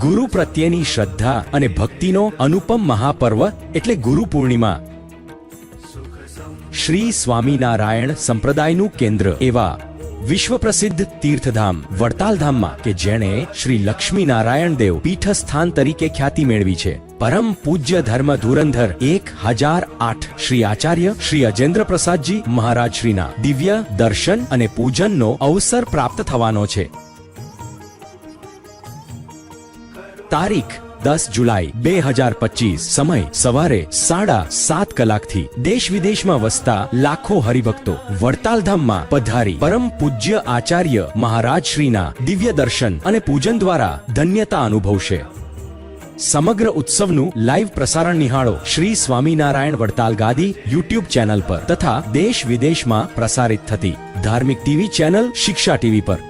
ગુરુ પ્રત્યેની શ્રદ્ધા અને ભક્તિનો અનુપમ મહાપર્વ એટલે ગુરુ પૂર્ણિમા. શ્રી સ્વામિનારાયણ સંપ્રદાયનું કેન્દ્ર એવા વિશ્વ પ્રસિદ્ધ તીર્થધામ વડતાલધામમાં કે જેણે શ્રી લક્ષ્મીનારાયણ દેવ પીઠસ્થાન તરીકે ખ્યાતિ મેળવી છે. પરમ પૂજ્ય ધર્મ ધુરંધર એક હજાર આઠ શ્રી આચાર્ય શ્રી અજેન્દ્ર પ્રસાદજી મહારાજ શ્રીના દિવ્ય દર્શન અને પૂજનનો અવસર પ્રાપ્ત થવાનો છે. તારીખ દસ જુલાઈ બે હજાર પચીસ. સમય સવારે સાડા સાત કલાકથી દેશ વિદેશમાં વસતા લાખો હરિભક્તો વડતાલધામમાં પધારી પરમ પૂજ્ય આચાર્ય મહારાજ શ્રીના દિવ્ય દર્શન અને પૂજન દ્વારા ધન્યતા અનુભવશે. સમગ્ર ઉત્સવનું લાઈવ પ્રસારણ નિહાળો શ્રી સ્વામિનારાયણ વડતાલ ગાદી યુટ્યુબ ચેનલ પર તથા દેશ વિદેશમાં પ્રસારિત થતી ધાર્મિક ટીવી ચેનલ શિક્ષા ટીવી પર.